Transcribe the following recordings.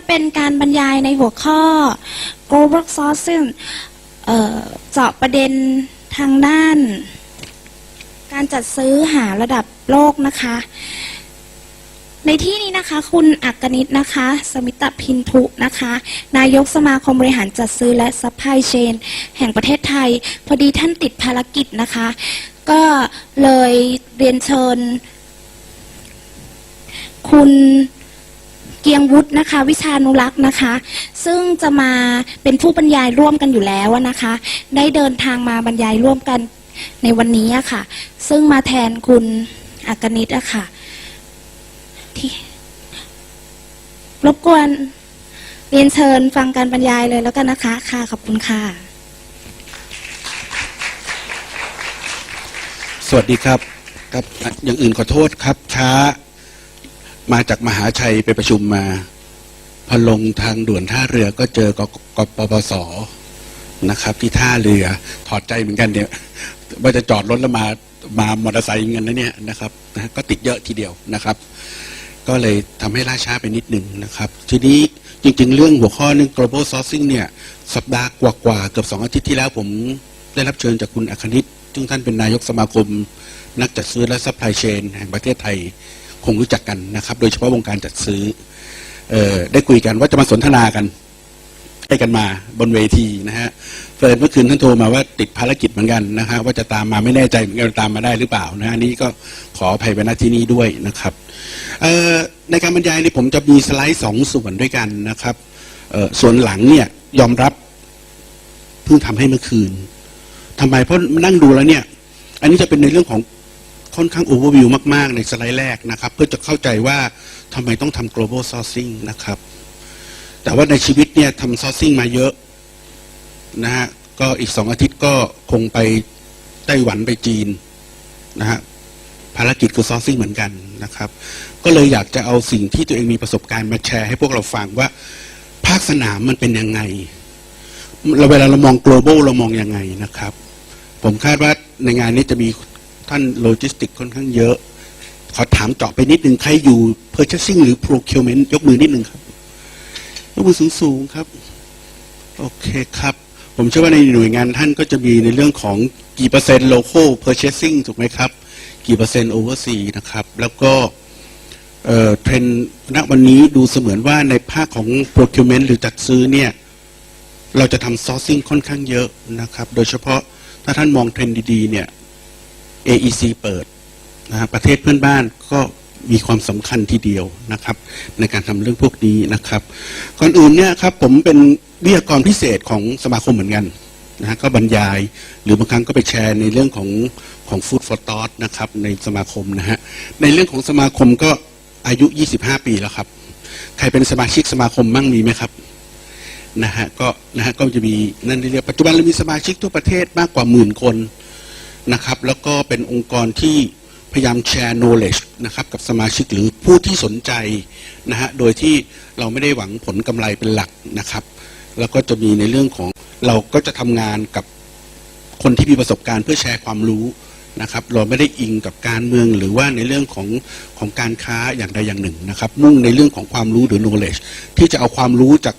ะคะจะเป็นการบรรยายในหัวข้อ global sourcing เอ่อเจาะประเด็นทางด้าน การจัดซื้อหาระดับโลกนะคะ ในที่นี้นะคะ คุณอักกนิตนะคะ สมิตพินทุนะคะ นายกสมาคมบริหารจัดซื้อและซัพพลายเชนแห่งประเทศไทย พอดีท่านติดภารกิจนะคะ ก็เลยเรียนเชิญ คุณ เกียงวุฒินะคะ วิชานุรักษ์นะคะ ซึ่งจะมาเป็นผู้บรรยายร่วมกันอยู่แล้วนะคะ ได้เดินทางมาบรรยายร่วมกันในวันนี้อะค่ะ ซึ่งมาแทนคุณอักกนิตอะค่ะที่รบกวนเรียนเชิญฟังการบรรยายเลยแล้วกันนะคะ ค่ะขอบคุณค่ะ สวัสดีครับครับ อย่างอื่นขอโทษครับช้า มาจากมหาชัยไปประชุมมาพอลงทางด่วนท่าเรือก็เจอกกปปสนะครับ ที่ท่าเรือถอดใจเหมือนกันเนี่ยว่าจะจอดรถแล้วมามามอเตอร์ไซค์เงินนะเนี่ยนะครับนะก็ติดเยอะทีเดียวนะครับ ก็เลยทำให้ล่าช้าไปนิดหนึ่งนะครับ ทีนี้จริง ๆ เรื่องหัวข้อเรื่อง global sourcing เนี่ย สัปดาห์กว่าๆเกือบสองอาทิตย์ที่แล้วผมได้รับเชิญจากคุณอัคนิตซึ่งท่านเป็นนายกสมาคม นักจัดซื้อและซัพพลายเชนแห่งประเทศไทย คงรู้จักกันนะครับ โดยเฉพาะวงการจัดซื้อออได้คุยกันว่าจะมาสนทนากันให้กันมาบนเวทีนะฮะเฟิร์นเมื่อคืนท่านโทรมาว่าติดภารกิจเหมือนกันนะฮะว่าจะตามมาไม่แน่ใจเหมือนกันว่าตามมาได้หรือเปล่านะฮะอันนี้ก็ขออภัยไปณที่นี้ด้วยนะครับในการบรรยายนี่ผมจะมีสไลด์สองส่วนด้วยกันนะครับส่วนหลังเนี่ยยอมรับเพิ่งทำให้เมื่อคืนทำไมเพราะนั่งดูแล้วเนี่ย อันนี้จะเป็นในเรื่องของ ค่อนข้างโอเวอร์วิวมาก ๆ ในสไลด์แรกนะครับ เพื่อจะเข้าใจว่าทำไมต้องทำ global sourcing นะครับ แต่ว่าในชีวิตเนี่ยทำ sourcing มาเยอะนะฮะก็อีกสองอาทิตย์ก็คงไปไต้หวันไปจีนนะฮะภารกิจคือซอร์ซิ่งเหมือนกันนะครับ ก็เลยอยากจะเอาสิ่งที่ตัวเองมีประสบการณ์มาแชร์ให้พวกเราฟังว่า ภาคสนามมันเป็นยังไงเราเวลาเรามอง global เรามองยังไงนะครับ ผมคาดว่าในงานนี้จะมี ท่านโลจิสติกค่อนข้างเยอะ ขอถามเจาะไปนิดนึงใครอยู่ purchasing หรือ procurement ยกมือนิดนึงครับ ยกมือสูงๆครับ โอเคครับ ผมเชื่อว่าในหน่วยงานท่านก็จะมีในเรื่องของกี่เปอร์เซ็นต์ local purchasing ถูกไหมครับ กี่เปอร์เซ็นต์ overseas นะครับ แล้วก็เอ่อเทรนด์ณวันนี้ดูเสมือนว่าในภาคของ procurement หรือจัดซื้อเนี่ยเราจะทำ sourcing ค่อนข้างเยอะนะครับ โดยเฉพาะถ้าท่านมองเทรนด์ดีๆเนี่ย AEC เปิดนะฮะประเทศเพื่อนบ้านก็มีความสำคัญทีเดียวนะครับ ในการทำเรื่องพวกนี้นะครับ ก่อนอื่นเนี่ยครับผมเป็นวิทยากรพิเศษของสมาคมเหมือนกันนะฮะก็บรรยายหรือบางครั้งก็ไปแชร์ในเรื่องของของ Food for Thought นะครับในสมาคมนะฮะในเรื่องของสมาคมก็อายุ 25 ปีแล้วครับ ใครเป็นสมาชิกสมาคมมั่งมีไหมครับนะฮะก็นะฮะก็จะมีนั่นเรียกปัจจุบันเรามีสมาชิกทั่วประเทศมากกว่าหมื่นคน นะครับ แล้วก็เป็นองค์กรที่พยายามแชร์ knowledge นะครับกับสมาชิกหรือผู้ที่สนใจนะฮะโดยที่เราไม่ได้หวังผลกำไรเป็นหลักนะครับ แล้วก็จะมีในเรื่องของเราก็จะทำงานกับคนที่มีประสบการณ์เพื่อแชร์ความรู้นะครับ เราไม่ได้อิงกับการเมืองหรือว่าในเรื่องของของการค้าอย่างใดอย่างหนึ่งนะครับ มุ่งในเรื่องของความรู้หรือ knowledge ที่จะเอาความรู้จาก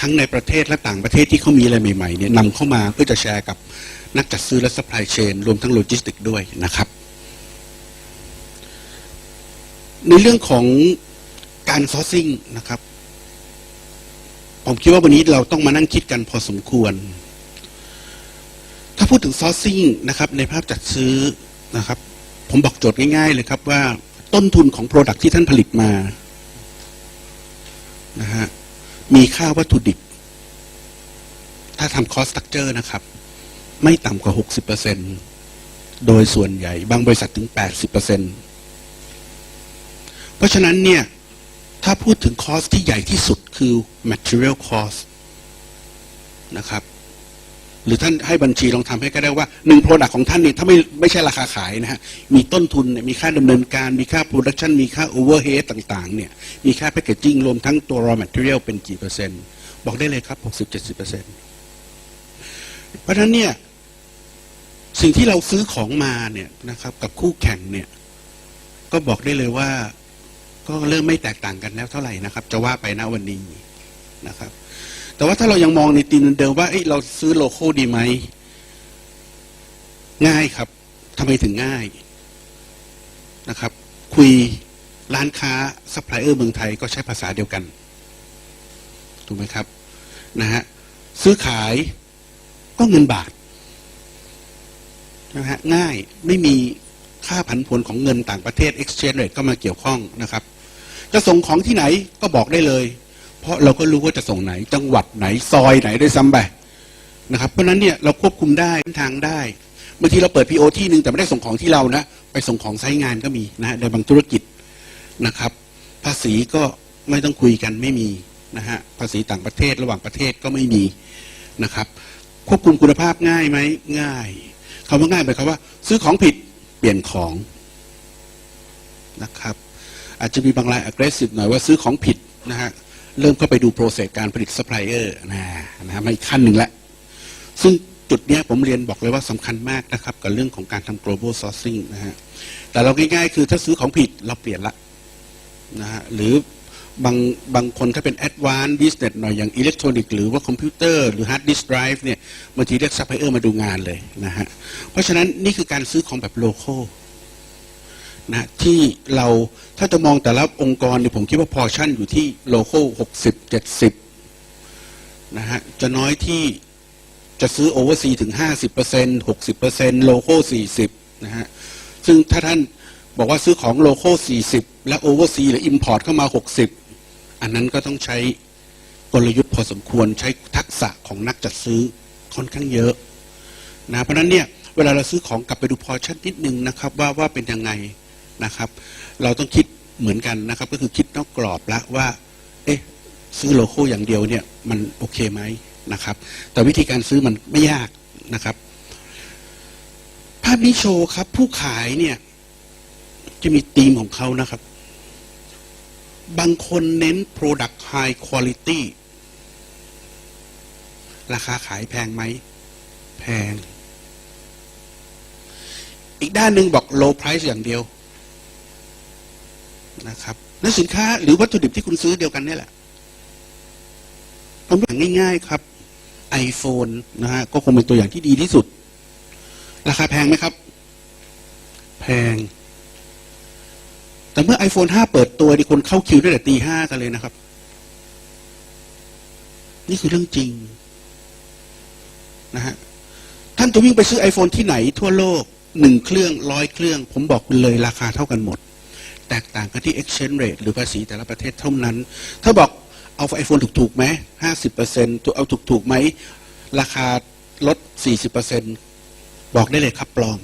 ทั้งในประเทศและต่างประเทศที่เขามีอะไรใหม่ๆเนี่ยนำเข้ามาเพื่อจะแชร์กับ นักจัดซื้อและ supply chain รวมทั้งโลจิสติกด้วยนะครับ ในเรื่องของการ sourcing นะครับ ผมคิดว่าวันนี้เราต้องมานั่งคิดกันพอสมควร ถ้าพูดถึง sourcing นะครับ ในภาพจัดซื้อนะครับ ผมบอกโจทย์ง่าย ๆ เลยครับว่าต้นทุนของ Product ที่ท่านผลิตมานะฮะมีค่าวัตถุดิบ ถ้าทำ cost structure นะครับ ไม่ต่ำกว่า 60%โดยส่วนใหญ่ บางบริษัทถึง 80%เพราะฉะนั้นเนี่ย ถ้าพูดถึง cost ที่ใหญ่ที่สุดคือ material cost นะครับ หรือท่านให้บัญชีลองทำให้ก็ได้ว่าหนึ่ง product ของท่านเนี่ยถ้าไม่ไม่ใช่ราคาขายนะฮะ มีต้นทุนเนี่ยมีค่าดำเนินการ มีค่า production มีค่า overhead ต่างๆ เนี่ย มีค่า packaging รวมทั้งตัว raw material เป็นกี่เปอร์เซ็นต์ บอกได้เลยครับ 60-70%เปอร์เซ็นต์ เพราะฉะนั้นเนี่ยสิ่งที่เราซื้อของมาเนี่ยนะครับ กับคู่แข่งเนี่ย ก็บอกได้เลยว่า ก็เริ่มไม่แตกต่างกันแล้วเท่าไหร่นะครับ จะว่าไปณวันนี้นะครับ แต่ว่าถ้าเรายังมองในตีมเดิมว่าเอ้เราซื้อโลโก้ดีไหมง่ายครับทำไมถึงง่ายนะครับ คุยร้านค้าซัพพลายเออร์เมืองไทยก็ใช้ภาษาเดียวกัน ถูกไหมครับนะฮะซื้อขาย ก็เงินบาทนะฮะง่ายไม่มีค่าผันผวนของเงินต่างประเทศ exchange rate ก็มาเกี่ยวข้องนะครับ จะส่งของที่ไหนก็บอกได้เลย เพราะเราก็รู้ว่าจะส่งไหน จังหวัดไหนซอยไหนด้วยซ้ำไปนะครับ เพราะนั้นเนี่ยเราควบคุมได้ทางได้บางทีเราเปิด PO ที่หนึ่งแต่ไม่ได้ส่งของที่เรานะ ไปส่งของไซต์งานก็มีนะฮะในบางธุรกิจนะครับ ภาษีก็ไม่ต้องคุยกันไม่มีนะฮะภาษีต่างประเทศระหว่างประเทศก็ไม่มีนะครับ ควบคุมคุณภาพง่ายไหมง่ายคำว่าง่ายหมายความว่า ซื้อของผิดเปลี่ยนของนะครับ อาจจะมีบางราย aggressive หน่อยว่าซื้อของผิดนะฮะเริ่มเข้าไปดูโปรเซสการผลิตซัพพลายเออร์นะนะฮะมาอีกขั้นหนึ่งล้วซึ่งจุดเนี้ยผมเรียนบอกเลยว่าสำคัญมากนะครับ กับเรื่องของการทำ global sourcing นะฮะแต่เราง่ายๆ คือถ้าซื้อของผิดเราเปลี่ยนละนะฮะหรือ บางบางคนถ้าเป็น advanced business หน่อยอย่างอิเล็กทรอนิกส์หรือว่าคอมพิวเตอร์หรือ hard disk drive เนี่ยบางทีเรียกซัพพลายเออร์มาดูงานเลยนะฮะเพราะฉะนั้นนี่คือการซื้อของแบบ local นะที่เราถ้าจะมองแต่ละองค์กรเนี่ยผมคิดว่าพอชั่นอยู่ที่โลโก้หกสิบเจ็ดสิบนะฮะจะน้อยที่จะซื้อโอเวอร์ซีถึงห้าสิบเปอร์เซ็นหกสิบเปอร์เซ็นโลโก้สี่สิบนะฮะซึ่งถ้าท่านบอกว่าซื้อของโลโก้สี่สิบและโอเวอร์ซีหรืออิมพอร์ตเข้ามาหกสิบ อันนั้นก็ต้องใช้กลยุทธ์พอสมควรใช้ทักษะของนักจัดซื้อค่อนข้างเยอะนะเพราะฉะนั้นเนี่ยเวลาเราซื้อของกลับไปดูพอชั่นนิดนึงนะครับว่าว่าเป็นยังไงนะครับ เราต้องคิดเหมือนกันนะครับ ก็คือคิดนอกกรอบละว่า เอ๊ะซื้อโลโก้อย่างเดียวเนี่ยมันโอเคไหมนะครับ แต่วิธีการซื้อมันไม่ยากนะครับ ภาพนี้โชว์ครับ ผู้ขายเนี่ยจะมีธีมของเขานะครับ บางคนเน้น product high quality ราคาขายแพงไหม แพง อีกด้านหนึ่งบอก low price อย่างเดียวนะครับและสินค้าหรือวัตถุดิบที่คุณซื้อเดียวกันนี่แหละตัวอย่างง่าย ๆครับ iPhone นะฮะก็คงเป็นตัวอย่างที่ดีที่สุด ราคาแพงไหมครับ แพง แต่เมื่อ iPhone 5 เปิดตัวดิคนเข้าคิวตั้งแต่ตีห้ากันเลยนะครับ นี่คือเรื่องจริงนะฮะท่านจะวิ่งไปซื้อ iPhone ที่ไหนทั่วโลกหนึ่งเครื่องร้อยเครื่อง ผมบอกคุณเลยราคาเท่ากันหมด แตกต่างกันที่ exchange rate หรือภาษีแต่ละประเทศเท่านั้น ถ้าบอกเอาไอโฟนถูกๆไหมห้าสิบเปอร์เซ็นต์เอาถูกๆไหม ราคาลดสี่สิบเปอร์เซ็นต์บอกได้เลยครับปลอม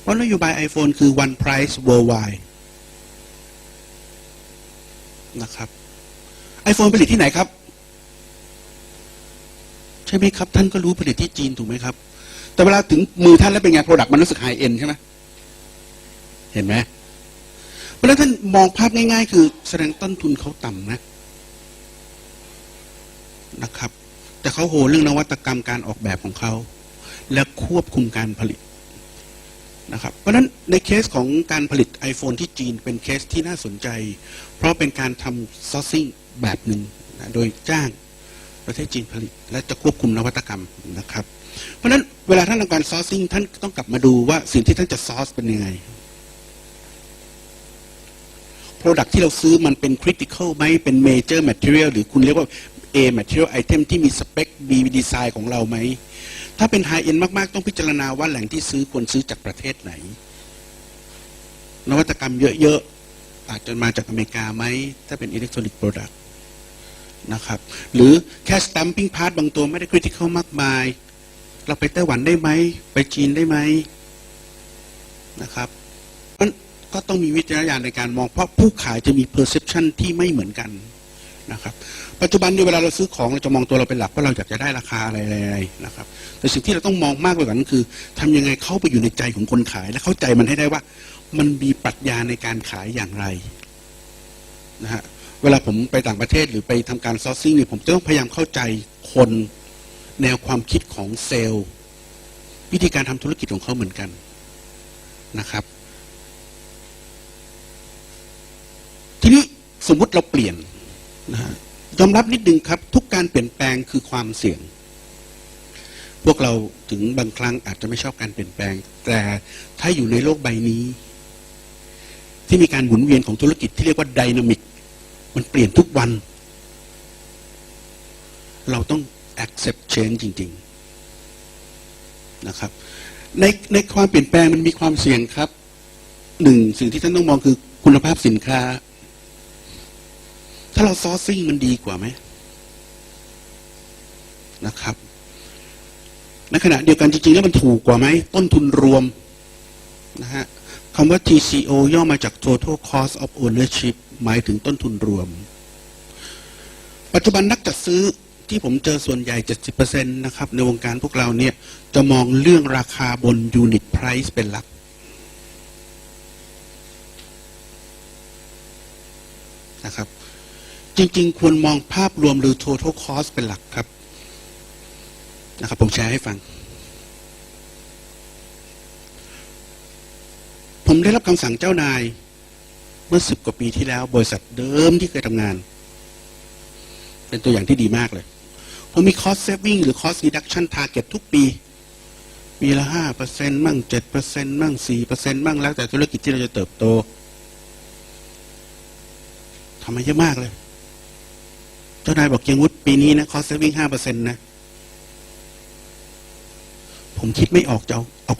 เพราะนโยบาย iPhone คือ one price worldwide นะครับ iPhone ผลิตที่ไหนครับ ใช่ไหมครับ ท่านก็รู้ผลิตที่จีนถูกไหมครับ แต่เวลาถึงมือท่านแล้วเป็นไง product มันรู้สึก high end ใช่ไหมเห็นไหมเพราะฉะนั้นท่านมองภาพง่าย ๆ คือแสดงต้นทุนเขาต่ำนะนะครับ แต่เขาโหเรื่องนวัตกรรมการออกแบบของเขา และควบคุมการผลิต นะครับเพราะฉะนั้นในเคสของการผลิต iPhone ที่จีนเป็นเคสที่น่าสนใจ เพราะเป็นการทำซอร์ซิ่งแบบหนึ่งนะโดยจ้างประเทศจีนผลิต และจะควบคุมนวัตกรรมนะครับ เพราะฉะนั้นเวลาท่านทำการซอร์ซิ่งท่านต้องกลับมาดูว่าสิ่งที่ท่านจะซอร์สเป็นยังไง Product ที่เราซื้อมันเป็น critical ไหมเป็น major material หรือคุณเรียกว่า A material item ที่มีสเปค B design ของเราไหม ถ้าเป็น high end มาก ๆ ต้องพิจารณาว่าแหล่งที่ซื้อควรซื้อจากประเทศไหน นวัตกรรมเยอะ ๆ อาจจะมาจากอเมริกาไหม ถ้าเป็น electronic product นะครับ หรือแค่ stamping part บางตัวไม่ได้ critical มากมาย เราไปไต้หวันได้ไหม ไปจีนได้ไหมนะครับก็ต้องมีวิจารณญาณในการมองเพราะผู้ขายจะมี perception ที่ไม่เหมือนกัน นะครับ ปัจจุบันเนี่ยเวลาเราซื้อของเราจะมองตัวเราเป็นหลักว่าเราอยากจะได้ราคาอะไรๆนะครับ แต่สิ่งที่เราต้องมองมากกว่านั้นคือทำยังไงเข้าไปอยู่ในใจของคนขาย และเข้าใจมันให้ได้ว่า มันมีปรัชญาในการขายอย่างไรนะฮะเวลาผมไปต่างประเทศหรือไปทำการซอร์ซิ่งเนี่ยผมจะต้องพยายามเข้าใจคนแนวความคิดของเซลล์ วิธีการทำธุรกิจของเขาเหมือนกันนะครับ ทีนี้สมมุติเราเปลี่ยน นะฮะยอมรับนิดนึงครับ ทุกการเปลี่ยนแปลงคือความเสี่ยง พวกเราถึงบางครั้งอาจจะไม่ชอบการเปลี่ยนแปลง แต่ถ้าอยู่ในโลกใบนี้ ที่มีการหมุนเวียนของธุรกิจที่เรียกว่าไดนามิกมันเปลี่ยนทุกวัน เราต้อง accept change จริง ๆ นะครับ ในในความเปลี่ยนแปลงมันมีความเสี่ยงครับหนึ่งสิ่งที่ท่านต้องมองคือคุณภาพสินค้า ถ้าเราซอร์ซิ่งมันดีกว่าไหมนะครับในขณะเดียวกันจริงๆ แล้วมันถูกกว่าไหม ต้นทุนรวมนะฮะคำว่า TCO ย่อมาจาก Total Cost of Ownership หมายถึงต้นทุนรวม ปัจจุบันนักจัดซื้อที่ผมเจอส่วนใหญ่ 70%นะครับ ในวงการพวกเราเนี่ย จะมองเรื่องราคาบน Unit Price เป็นหลัก นะครับ จริง ๆ ควรมองภาพรวมหรือ total cost เป็นหลักครับนะครับ ผมแชร์ให้ฟัง ผมได้รับคำสั่งเจ้านาย เมื่อสิบกว่าปีที่แล้ว บริษัทเดิมที่เคยทำงาน เป็นตัวอย่างที่ดีมากเลย ผมมี cost saving หรือ cost reduction target ทุกปี ปีละห้าเปอร์เซ็นต์มั่งเจ็ดเปอร์เซ็นต์มั่งสี่เปอร์เซ็นต์มั่งแล้วแต่ธุรกิจที่เราจะเติบโตทำมาเยอะมากเลย เจ้านายบอกเกียงวุฒิปีนี้นะคอสเซฟวิ่งห้าเปอร์เซ็นต์นะ ผมคิดไม่ออกจะเอา